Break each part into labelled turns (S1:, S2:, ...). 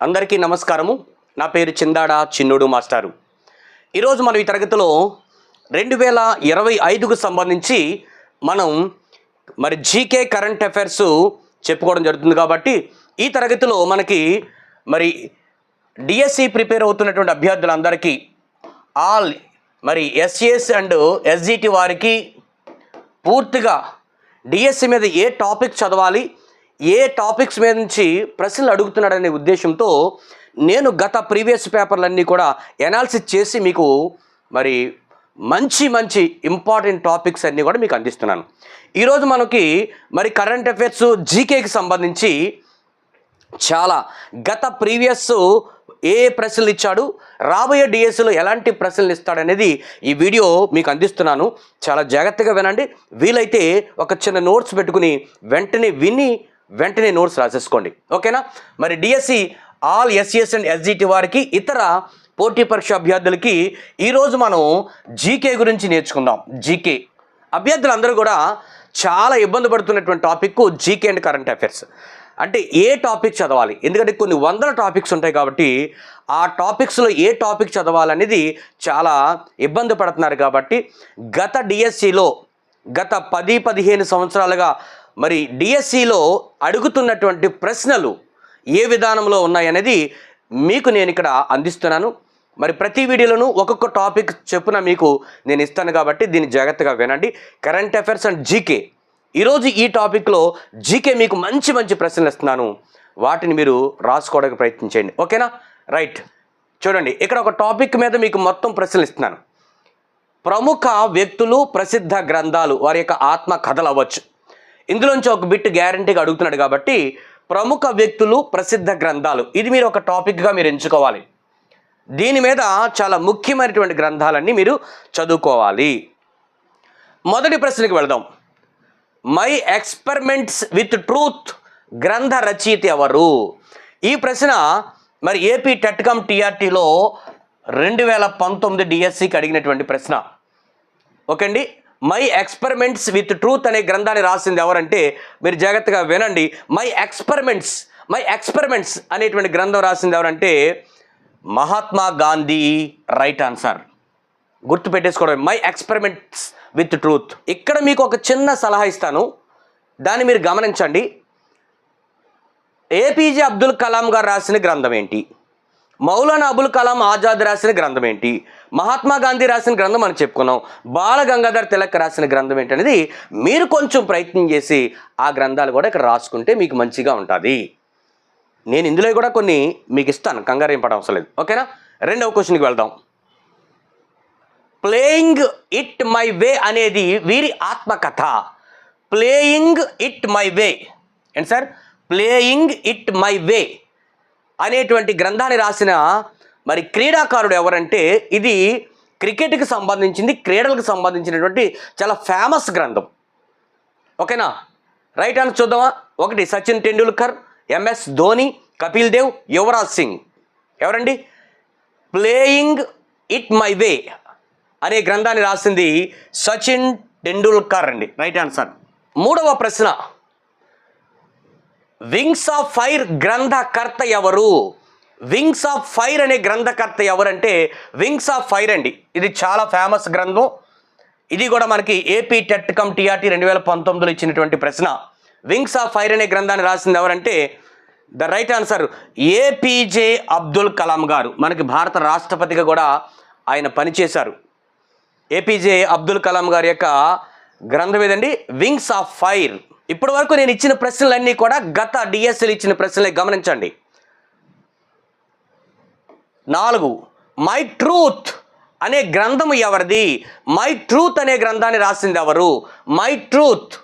S1: అందరికీ నమస్కారము. నా పేరు చిందాడ చిన్నుడు మాస్టారు. ఈరోజు మనం ఈ తరగతిలో రెండు వేల ఇరవై ఐదుకు సంబంధించి మనం మరి జీకే కరెంట్ అఫైర్స్ చెప్పుకోవడం జరుగుతుంది కాబట్టి ఈ తరగతిలో మనకి మరి డిఎస్సి ప్రిపేర్ అవుతున్నటువంటి అభ్యర్థులందరికీ ఆల్ మరి ఎస్ఎస్ అండ్ ఎస్జిటి వారికి పూర్తిగా డిఎస్సి మీద ఏ టాపిక్ చదవాలి ఏ టాపిక్స్ మీద నుంచి ప్రశ్నలు అడుగుతున్నాడనే ఉద్దేశంతో నేను గత ప్రీవియస్ పేపర్లన్నీ కూడా ఎనాలిసిస్ చేసి మీకు మరి మంచి మంచి ఇంపార్టెంట్ టాపిక్స్ అన్నీ కూడా మీకు అందిస్తున్నాను. ఈరోజు మనకి మరి కరెంట్ అఫైర్స్ జీకేకి సంబంధించి చాలా గత ప్రీవియస్ ఏ ఏ ప్రశ్నలు ఇచ్చాడు రాబోయే డిఎస్సిలో ఎలాంటి ప్రశ్నలు ఇస్తాడనేది ఈ వీడియో మీకు అందిస్తున్నాను. చాలా జాగ్రత్తగా వినండి. వీలైతే ఒక చిన్న నోట్స్ పెట్టుకుని వెంటనే విని వెంటనే నోట్స్ రాసేసుకోండి. ఓకేనా? మరి డిఎస్సి ఆల్ ఎస్సిఎస్ అండ్ ఎస్జిటి వారికి ఇతర పోటీ పరీక్ష అభ్యర్థులకి ఈరోజు మనం జీకే గురించి నేర్చుకుందాం. జీకే అభ్యర్థులందరూ కూడా చాలా ఇబ్బంది పడుతున్నటువంటి topic GK and current affairs. అంటే ఏ టాపిక్ చదవాలి? ఎందుకంటే కొన్ని వందల టాపిక్స్ ఉంటాయి కాబట్టి ఆ టాపిక్స్లో ఏ టాపిక్ చదవాలనేది చాలా ఇబ్బంది పడుతున్నారు కాబట్టి గత డిఎస్సిలో గత పది పదిహేను సంవత్సరాలుగా మరి డిఎస్సిలో అడుగుతున్నటువంటి ప్రశ్నలు ఏ విధానంలో ఉన్నాయనేది మీకు నేను ఇక్కడ అందిస్తున్నాను. మరి ప్రతి వీడియోలోనూ ఒక్కొక్క టాపిక్ చెప్పున మీకు నేను ఇస్తాను కాబట్టి దీన్ని జాగ్రత్తగా వినండి. కరెంట్ అఫైర్స్ అండ్ జీకే ఈరోజు ఈ టాపిక్లో జీకే మీకు మంచి మంచి ప్రశ్నలు ఇస్తున్నాను. వాటిని మీరు రాసుకోవడానికి ప్రయత్నించండి ఓకేనా? రైట్ చూడండి ఇక్కడ ఒక టాపిక్ మీద మీకు మొత్తం ప్రశ్నలు ఇస్తున్నాను. ప్రముఖ వ్యక్తులు ప్రసిద్ధ గ్రంథాలు వారి యొక్క ఆత్మ కథలు అవ్వచ్చు. ఇందులోంచి ఒక బిట్ గ్యారంటీగా అడుగుతున్నాడు కాబట్టి ప్రముఖ వ్యక్తులు ప్రసిద్ధ గ్రంథాలు. ఇది మీరు ఒక టాపిక్గా మీరు ఎంచుకోవాలి. దీని మీద చాలా ముఖ్యమైనటువంటి గ్రంథాలన్నీ మీరు చదువుకోవాలి. మొదటి ప్రశ్నకి వెళదాం. మై ఎక్స్పెరిమెంట్స్ విత్ ట్రూత్ గ్రంథ రచయిత ఎవరు? ఈ ప్రశ్న మరి ఏపీ టెట్కమ్ టీఆర్టీలో రెండు వేల పంతొమ్మిది డిఎస్సికి అడిగినటువంటి ప్రశ్న. ఓకే అండి? మై ఎక్స్పెరిమెంట్స్ విత్ ట్రూత్ అనే గ్రంథాన్ని రాసింది ఎవరంటే మీరు జాగ్రత్తగా వినండి. మై ఎక్స్పెరిమెంట్స్ మై ఎక్స్పెరిమెంట్స్ అనేటువంటి గ్రంథం రాసింది ఎవరంటే మహాత్మా గాంధీ రైట్ ఆన్సర్. గుర్తు పెట్టేసుకోవడం. మై ఎక్స్పెరిమెంట్స్ విత్ ట్రూత్ ఇక్కడ మీకు ఒక చిన్న సలహా ఇస్తాను. దాన్ని మీరు గమనించండి. ఏపీజే అబ్దుల్ కలాం గారు రాసిన గ్రంథం ఏంటి? మౌలానా అబుల్ కలాం ఆజాద్ రాసిన గ్రంథం ఏంటి? మహాత్మా గాంధీ రాసిన గ్రంథం మనం చెప్పుకున్నాం. బాల గంగాధర్ తిలక్ రాసిన గ్రంథం ఏంటి అనేది మీరు కొంచెం ప్రయత్నం చేసి ఆ గ్రంథాలు కూడా ఇక్కడ రాసుకుంటే మీకు మంచిగా ఉంటుంది. నేను ఇందులో కూడా కొన్ని మీకు ఇస్తాను కంగారు ఏం పడవసరం లేదు. ఓకేనా? రెండవ క్వశ్చన్కి వెళ్దాం. ప్లేయింగ్ ఇట్ మై వే అనేది వీరి ఆత్మకథ. Playing it my way. ఏంటి sir? Playing it my way. అనేటువంటి గ్రంథాన్ని రాసిన మరి క్రీడాకారుడు ఎవరంటే ఇది క్రికెట్కి సంబంధించింది క్రీడలకు సంబంధించినటువంటి చాలా ఫేమస్ గ్రంథం. ఓకేనా? రైట్ ఆన్సర్ చూద్దామా? ఒకటి సచిన్ టెండూల్కర్ ఎంఎస్ ధోని కపిల్ దేవ్ యువరాజ్ సింగ్. ఎవరండి? ప్లేయింగ్ ఇట్ మై వే అనే గ్రంథాన్ని రాసింది సచిన్ టెండూల్కర్ అండి. Right answer. మూడవ ప్రశ్న. వింగ్స్ ఆఫ్ ఫైర్ గ్రంథకర్త ఎవరు? వింగ్స్ ఆఫ్ ఫైర్ అనే గ్రంథకర్త ఎవరంటే వింగ్స్ ఆఫ్ ఫైర్ అండి. ఇది చాలా ఫేమస్ గ్రంథం. ఇది కూడా మనకి ఏపీ టెట్ కమ్ టీఆర్టీ రెండు వేల పంతొమ్మిదిలో ఇచ్చినటువంటి ప్రశ్న. వింగ్స్ ఆఫ్ ఫైర్ అనే గ్రంథాన్ని రాసింది ఎవరంటే the right answer APJ Abdul Kalam గారు. మనకి భారత రాష్ట్రపతిగా కూడా ఆయన పనిచేశారు. ఏపీజే అబ్దుల్ కలాం గారి యొక్క గ్రంథం ఏదండి? వింగ్స్ ఆఫ్ ఫైర్ ఇప్పటి వరకు నేను ఇచ్చిన ప్రశ్నలన్నీ కూడా గత డిఎస్ఎల్ ఇచ్చిన ప్రశ్నలే గమనించండి. నాలుగు మై ట్రూత్ అనే గ్రంథము ఎవరిది? మై ట్రూత్ అనే గ్రంథాన్ని రాసింది ఎవరు? మై ట్రూత్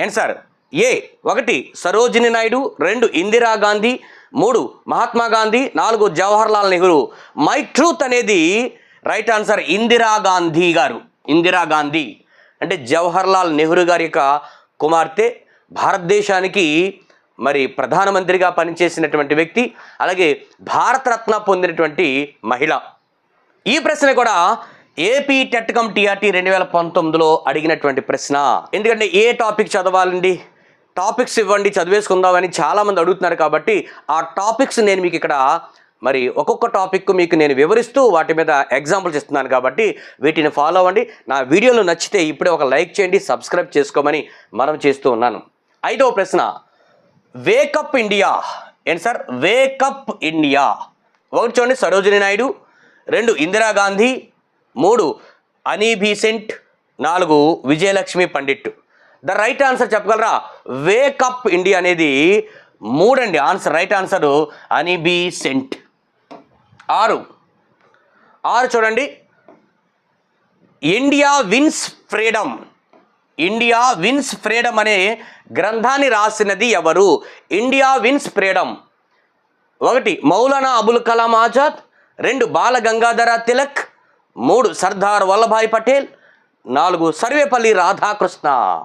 S1: ఏంటి సార్ ఏ ఒకటి సరోజిని నాయుడు. రెండు ఇందిరాగాంధీ మూడు మహాత్మా గాంధీ. నాలుగు జవహర్లాల్ నెహ్రూ. మై ట్రూత్ అనేది రైట్ ఆన్సర్ ఇందిరాగాంధీ గారు. ఇందిరాగాంధీ అంటే జవహర్లాల్ నెహ్రూ గారి యొక్క కుమార్తె భారతదేశానికి మరి ప్రధానమంత్రిగా పనిచేసినటువంటి వ్యక్తి అలాగే భారతరత్న పొందినటువంటి మహిళ. ఈ ప్రశ్న కూడా ఏపీ టెట్కమ్ టీఆర్టీ రెండు వేల పంతొమ్మిదిలో అడిగినటువంటి ప్రశ్న. ఎందుకంటే ఏ టాపిక్ చదవాలండి? టాపిక్స్ ఇవ్వండి చదివేసుకుందామని చాలామంది అడుగుతున్నారు కాబట్టి ఆ టాపిక్స్ నేను మీకు ఇక్కడ మరి ఒక్కొక్క టాపిక్ మీకు నేను వివరిస్తూ వాటి మీద ఎగ్జాంపుల్స్ ఇస్తున్నాను కాబట్టి వీటిని ఫాలో అవ్వండి. నా వీడియోలు నచ్చితే ఇప్పుడే ఒక లైక్ చేయండి సబ్స్క్రైబ్ చేసుకోమని మనం చేస్తూ ఉన్నాను. ఐదవ ప్రశ్న వేకప్ ఇండియా ఏంటి సార్? వేకప్ ఇండియా ఒకటి చూడండి సరోజిని నాయుడు. రెండు ఇందిరాగాంధీ మూడు అనీబీసెంట్ నాలుగు Vijayalakshmi Pandit. The right answer చెప్పగలరా? వేకప్ ఇండియా అనేది మూడండి. Answer right answer Annie Besant cent ఆరు. ఆరు చూడండి. India wins freedom. India wins freedom అనే గ్రంథాన్ని రాసినది ఎవరు? India wins freedom. ఒకటి మౌలానా అబుల్ కలాం ఆజాద్. రెండు బాల గంగాధర తిలక్. మూడు సర్దార్ వల్లభాయ్ పటేల్. నాలుగు సర్వేపల్లి రాధాకృష్ణ.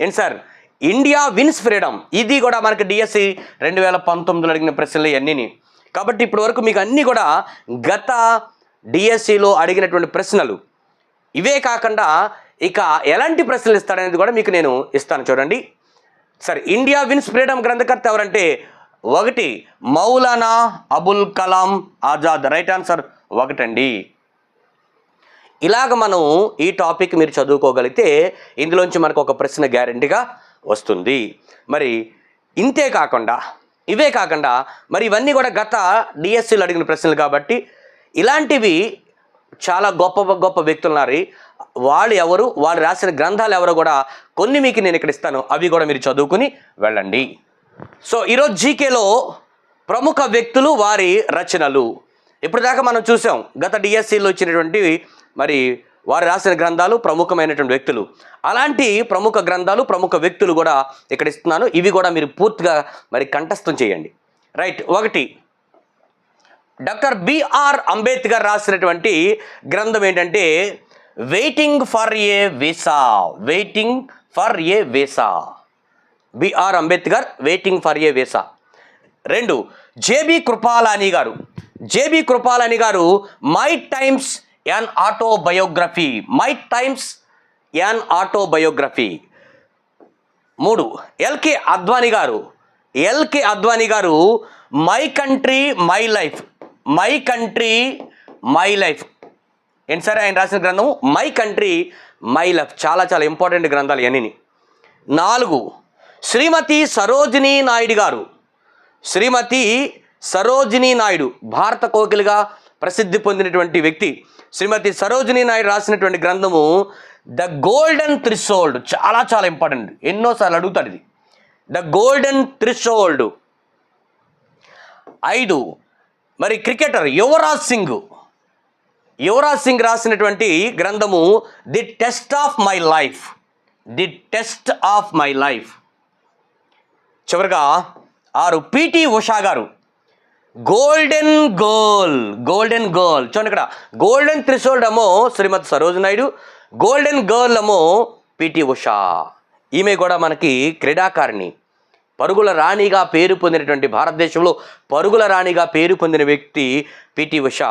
S1: ఏంటి సార్? India wins freedom. ఇది కూడా మనకి డిఎస్సి రెండు వేల పంతొమ్మిదిలో అడిగిన ప్రశ్నలు ఇవన్నీ కాబట్టి ఇప్పటి వరకు మీకు అన్నీ కూడా గత డిఎస్సిలో అడిగినటువంటి ప్రశ్నలు. ఇవే కాకుండా ఇక ఎలాంటి ప్రశ్నలు ఇస్తాడనేది కూడా మీకు నేను ఇస్తాను చూడండి. సరే ఇండియా విన్స్ ఫ్రీడమ్ గ్రంథకర్త ఎవరంటే ఒకటి మౌలానా అబుల్ కలాం ఆజాద్. రైట్ ఆన్సర్ ఒకటండి. ఇలాగ మనం ఈ టాపిక్ మీరు చదువుకోగలిగితే ఇందులోంచి మనకు ఒక ప్రశ్న గ్యారంటీగా వస్తుంది. మరి ఇంతే కాకుండా ఇవే కాకుండా మరి ఇవన్నీ కూడా గత డిఎస్సీలు అడిగిన ప్రశ్నలు కాబట్టి ఇలాంటివి చాలా గొప్ప గొప్ప వ్యక్తులు ఉన్నారు. వాళ్ళు ఎవరు? వాళ్ళు రాసిన గ్రంథాలు ఎవరో కూడా కొన్ని మీకు నేను ఇక్కడ ఇస్తాను. అవి కూడా మీరు చదువుకుని వెళ్ళండి. సో ఈరోజు జీకేలో ప్రముఖ వ్యక్తులు వారి రచనలు. ఇప్పటిదాకా మనం చూసాం. గత డిఎస్సిలో ఇచ్చినటువంటి మరి వారు రాసిన గ్రంథాలు ప్రముఖమైనటువంటి వ్యక్తులు. అలాంటి ప్రముఖ గ్రంథాలు ప్రముఖ వ్యక్తులు కూడా ఇక్కడ ఇస్తున్నాను. ఇవి కూడా మీరు పూర్తిగా మరి కంఠస్థం చేయండి. రైట్ ఒకటి. డాక్టర్ బిఆర్ అంబేద్కర్ రాసినటువంటి గ్రంథం ఏంటంటే waiting for a visa waiting for a visa BR Ambedkar waiting for a visa రెండు. జేబి కృపాలాని గారు. జేబి కృపాలాని గారు my times an autobiography my times an autobiography మూడు. ఎల్కే అద్వాని గారు. ఎల్కే అద్వాని గారు my country my life my country my life ఏంటి సరే ఆయన రాసిన గ్రంథం మై కంట్రీ మై లైఫ్ చాలా చాలా ఇంపార్టెంట్ గ్రంథాలు ఇవన్నీ నాలుగు. శ్రీమతి సరోజినీ నాయుడు గారు. శ్రీమతి సరోజినీ నాయుడు. భారత కోకిలుగా ప్రసిద్ధి పొందినటువంటి వ్యక్తి శ్రీమతి సరోజిని నాయుడు రాసినటువంటి గ్రంథము ద గోల్డెన్ త్రిసోల్డ్. చాలా చాలా ఇంపార్టెంట్. ఎన్నోసార్లు అడుగుతాడు ఇది. The golden threshold. ఐదు. మరి క్రికెటర్ యువరాజ్ సింగ్. యువరాజ్ సింగ్ రాసినటువంటి గ్రంథము the test of my life. The test of my life. చివరిగా ఆరు పిటి ఉషా గారు గోల్డెన్ గోల్ గోల్డెన్ గోల్. చూడండి ఇక్కడ. గోల్డెన్ త్రిశోల్డ్ ఏమో శ్రీమతి సరోజ్ నాయుడు గోల్డెన్ గర్ల్ ఏమో పిటి ఉషా. ఈమె కూడా మనకి క్రీడాకారిణి. పరుగుల రాణిగా పేరు పొందినటువంటి భారతదేశంలో పరుగుల రాణిగా పేరు పొందిన వ్యక్తి పిటి ఉష.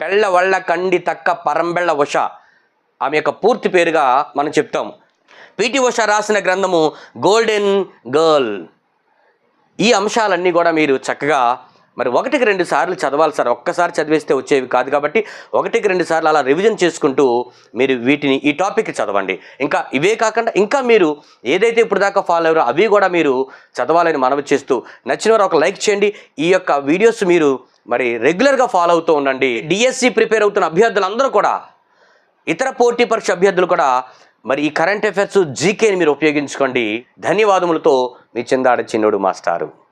S1: పెళ్ళ వళ్ళ కండి తక్క పరంబెళ్ళ ఉష. ఆమె యొక్క పూర్తి పేరుగా మనం చెప్తాం. పిటి ఉష రాసిన గ్రంథము గోల్డెన్ గర్ల్. ఈ అంశాలన్నీ కూడా మీరు చక్కగా మరి ఒకటికి రెండు సార్లు చదవాలి సార్. ఒక్కసారి చదివేస్తే వచ్చేవి కాదు కాబట్టి ఒకటికి రెండు సార్లు అలా రివిజన్ చేసుకుంటూ మీరు వీటిని ఈ టాపిక్ చదవండి. ఇంకా ఇవే కాకుండా ఇంకా మీరు ఏదైతే ఇప్పుడు దాకా ఫాలో అయ్యారో అవి కూడా మీరు చదవాలని మనవి చేస్తూ నచ్చిన వారు ఒక లైక్ చేయండి. ఈ యొక్క వీడియోస్ మీరు మరి రెగ్యులర్గా ఫాలో అవుతూ ఉండండి. డిఎస్సి ప్రిపేర్ అవుతున్న అభ్యర్థులందరూ కూడా ఇతర పోటీ పరీక్ష అభ్యర్థులు కూడా మరి ఈ కరెంట్ అఫైర్స్ జీకేని మీరు ఉపయోగించుకోండి. ధన్యవాదములతో మీ చిందాడ చిన్నోడు మాస్టారు.